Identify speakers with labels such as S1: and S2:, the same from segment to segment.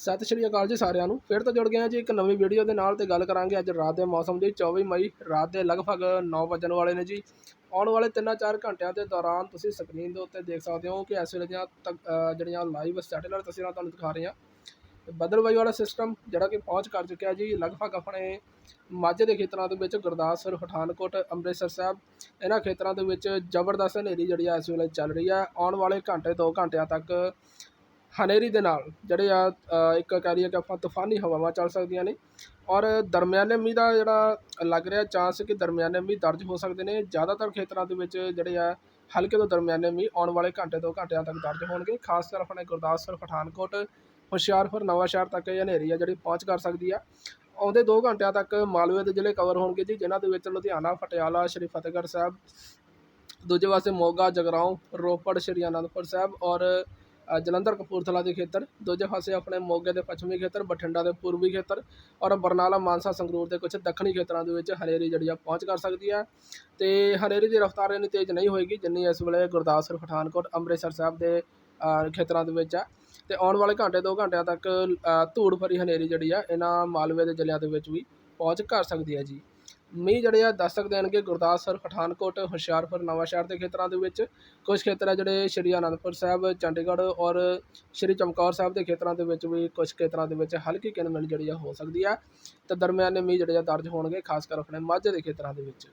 S1: ਸਤਿ ਸ਼੍ਰੀ ਅਕਾਲ ਜੀ ਸਾਰਿਆਂ ਨੂੰ। ਫਿਰ ਤੋਂ ਜੁੜ ਗਏ ਹਾਂ ਜੀ ਇੱਕ ਨਵੀਂ ਵੀਡੀਓ ਦੇ ਨਾਲ ਤੇ ਗੱਲ ਕਰਾਂਗੇ ਅੱਜ ਰਾਤ ਦੇ ਮੌਸਮ ਦੀ। 24 ਮਈ ਰਾਤ ਦੇ ਲਗਭਗ 9 ਵਜਣ ਵਾਲੇ ਨੇ ਜੀ। ਆਉਣ ਵਾਲੇ 3-4 ਘੰਟਿਆਂ ਦੇ ਦੌਰਾਨ ਤੁਸੀਂ ਸਕਰੀਨ ਦੇ ਉੱਤੇ ਦੇਖ ਸਕਦੇ ਹੋ ਕਿ ਇਸ ਵੇਲੇ ਦੀਆਂ ਤਕ- ਜਿਹੜੀਆਂ ਲਾਈਵ ਸੈਟੇਲਾਈਟ ਤਸਵੀਰਾਂ ਤੁਹਾਨੂੰ ਦਿਖਾ ਰਹੇ। ਹਾਂ ਬਦਲਵਾਈ ਵਾਲਾ ਸਿਸਟਮ ਜਿਹੜਾ ਕਿ ਪਹੁੰਚ ਕਰ ਚੁੱਕਿਆ ਜੀ। ਲਗਭਗ ਆਪਣੇ ਮਾਝੇ ਦੇ ਖੇਤਰਾਂ ਦੇ ਵਿੱਚ ਗੁਰਦਾਸਪੁਰ, ਪਠਾਨਕੋਟ, ਅੰਮ੍ਰਿਤਸਰ ਸਾਹਿਬ, ਇਹਨਾਂ ਖੇਤਰਾਂ ਦੇ ਵਿੱਚ ਜ਼ਬਰਦਸਤ ਹਨੇਰੀ ਜਿਹੜੀ ਆ ਇਸ ਵੇਲੇ ਚੱਲ ਰਹੀ ਹੈ ਆਉਣ ਵਾਲੇ ਘੰਟੇ 2 ਘੰਟਿਆਂ ਤੱਕ ਹਨੇਰੀ ਦੇ ਨਾਲ ਜਿਹੜੇ ਆ ਇੱਕ ਕਹਿ ਲਈਏ ਕਿ ਆਪਾਂ ਤੂਫਾਨੀ ਹਵਾਵਾਂ ਚੱਲ ਸਕਦੀਆਂ ਨੇ ਔਰ ਦਰਮਿਆਨੇ ਮੀਂਹ ਦਾ ਜਿਹੜਾ ਲੱਗ ਰਿਹਾ, ਚਾਂਸ ਕਿ ਦਰਮਿਆਨੇ ਮੀਂਹ ਦਰਜ ਹੋ ਸਕਦੇ ਨੇ। ਜ਼ਿਆਦਾਤਰ ਖੇਤਰਾਂ ਦੇ ਵਿੱਚ ਜਿਹੜੇ ਆ, ਹਲਕੇ ਤੋਂ ਦਰਮਿਆਨੇ ਮੀਂਹ ਆਉਣ ਵਾਲੇ ਘੰਟੇ ਦੋ ਘੰਟਿਆਂ ਤੱਕ ਦਰਜ ਹੋਣਗੇ। ਖਾਸ ਕਰ ਆਪਣੇ ਗੁਰਦਾਸਪੁਰ ਪਠਾਨਕੋਟ, ਹੁਸ਼ਿਆਰਪੁਰ ਨਵਾਂਸ਼ਹਿਰ ਤੱਕ ਇਹ ਹਨੇਰੀ ਆ ਜਿਹੜੀ ਪਹੁੰਚ ਕਰ ਸਕਦੀ ਆ। ਆਉਂਦੇ 2 ਘੰਟਿਆਂ ਤੱਕ ਮਾਲਵੇ ਦੇ ਜ਼ਿਲ੍ਹੇ ਕਵਰ ਹੋਣਗੇ ਜੀ, ਜਿਨ੍ਹਾਂ ਦੇ ਵਿੱਚ ਲੁਧਿਆਣਾ, ਪਟਿਆਲਾ, ਸ਼੍ਰੀ ਫਤਿਹਗੜ੍ਹ ਸਾਹਿਬ, ਦੂਜੇ ਪਾਸੇ ਮੋਗਾ, ਜਗਰਾਉਂ, ਰੋਪੜ, ਸ਼੍ਰੀ ਅਨੰਦਪੁਰ ਸਾਹਿਬ ਔਰ ਜਲੰਧਰ ਕਪੂਰਥਲਾ ਦੇ ਖੇਤਰ, ਦੂਜੇ ਪਾਸੇ ਆਪਣੇ ਮੋਗੇ ਦੇ ਪੱਛਮੀ ਖੇਤਰ, ਬਠਿੰਡਾ ਦੇ ਪੂਰਬੀ ਖੇਤਰ ਔਰ ਬਰਨਾਲਾ ਮਾਨਸਾ ਸੰਗਰੂਰ ਦੇ ਕੁਝ ਦੱਖਣੀ ਖੇਤਰਾਂ ਦੇ ਵਿੱਚ ਹਨੇਰੀ ਜਿਹੜੀ ਆ, ਪਹੁੰਚ ਕਰ ਸਕਦੀ ਹੈ ਤੇ ਹਨੇਰੀ ਦੀ ਰਫ਼ਤਾਰ ਇੰਨੀ ਤੇਜ਼ ਨਹੀਂ ਹੋਏਗੀ ਜਿੰਨੀ ਇਸ ਵੇਲੇ ਗੁਰਦਾਸਪੁਰ, ਪਠਾਨਕੋਟ, ਅੰਮ੍ਰਿਤਸਰ ਸਾਹਿਬ ਦੇ ਖੇਤਰਾਂ ਦੇ ਵਿੱਚ ਆ। ਤੇ ਆਉਣ ਵਾਲੇ ਘੰਟੇ, ਦੋ ਘੰਟਿਆਂ ਤੱਕ ਧੂੜ ਭਰੀ ਹਨੇਰੀ ਜਿਹੜੀ ਆ, ਇਹਨਾਂ ਮਾਲਵੇ ਦੇ ਜ਼ਿਲ੍ਹਿਆਂ ਦੇ ਵਿੱਚ ਵੀ ਪਹੁੰਚ ਕਰ ਸਕਦੀ ਹੈ ਜੀ। ਮੀਂਹ ਜਿਹੜੇ ਆ ਦਸਤਕ ਦੇਣਗੇ ਗੁਰਦਾਸਪੁਰ, ਪਠਾਨਕੋਟ, ਹੁਸ਼ਿਆਰਪੁਰ, ਨਵਾਂਸ਼ਹਿਰ ਦੇ ਖੇਤਰਾਂ ਦੇ ਵਿੱਚ ਕੁਝ ਖੇਤਰ ਆ ਜਿਹੜੇ ਸ਼੍ਰੀ ਅਨੰਦਪੁਰ ਸਾਹਿਬ, ਚੰਡੀਗੜ੍ਹ ਔਰ ਸ਼੍ਰੀ ਚਮਕੌਰ ਸਾਹਿਬ ਦੇ ਖੇਤਰਾਂ ਦੇ ਵਿੱਚ ਵੀ ਕੁਝ ਖੇਤਰਾਂ ਦੇ ਵਿੱਚ ਹਲਕੀ ਕਿਨਮਿਨ ਜਿਹੜੀ ਆ ਹੋ ਸਕਦੀ ਆ ਤੇ ਦਰਮਿਆਨੇ ਮੀਂਹ ਜਿਹੜੇ ਆ ਦਰਜ ਹੋਣਗੇ, ਖਾਸ ਕਰ ਆਪਣੇ ਮਾਝੇ ਦੇ ਖੇਤਰਾਂ ਦੇ ਵਿੱਚ।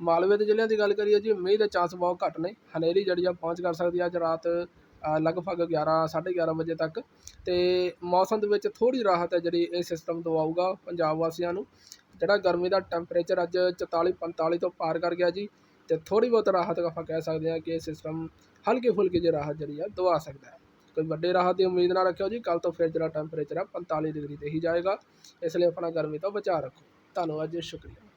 S1: ਮਾਲਵੇ ਦੇ ਜ਼ਿਲ੍ਹਿਆਂ ਦੀ ਗੱਲ ਕਰੀਏ ਜੀ, ਮੀਂਹ ਦੇ ਚਾਂਸ ਬਹੁਤ ਘੱਟ ਨੇ, ਹਨੇਰੀ ਜਿਹੜੀ ਆ ਪਹੁੰਚ ਕਰ ਸਕਦੀ ਆ ਅੱਜ ਰਾਤ ਲਗਭਗ 11 11:30 ਵਜੇ ਤੱਕ। ਤੇ ਮੌਸਮ ਦੇ ਵਿੱਚ ਥੋੜੀ ਰਾਹਤ ਹੈ ਜਿਹੜੀ ਇਹ ਸਿਸਟਮ ਦਵਾਊਗਾ ਪੰਜਾਬ ਵਾਸੀਆਂ ਨੂੰ। ਜਿਹੜਾ ਗਰਮੀ ਦਾ ਟੈਂਪਰੇਚਰ ਅੱਜ 44 45 ਤੋਂ ਪਾਰ ਕਰ ਗਿਆ ਜੀ, ਤੇ ਥੋੜੀ ਬਹੁਤ ਰਾਹਤ ਆਪਾਂ ਕਹਿ ਸਕਦੇ ਹਾਂ ਕਿ ਇਹ ਸਿਸਟਮ ਹਲਕੀ ਫੁਲਕੀ ਜਿਹੀ ਰਾਹਤ ਜਿਹੜੀ ਆ, ਦਵਾ ਸਕਦਾ ਹੈ। ਕੋਈ ਵੱਡੇ ਰਾਹਤ ਦੀ ਉਮੀਦ ਨਾ ਰੱਖਿਓ ਜੀ ਕੱਲ ਤੋਂ ਫਿਰ ਜਿਹੜਾ ਟੈਂਪਰੇਚਰ ਆ 45 ਡਿਗਰੀ ਤੇ ਹੀ ਜਾਏਗਾ। ਇਸ ਲਈ ਆਪਣਾ ਗਰਮੀ ਤੋਂ ਬਚਾ ਰੱਖੋ। ਧੰਨਵਾਦ ਜੀ, ਸ਼ੁਕਰੀਆ।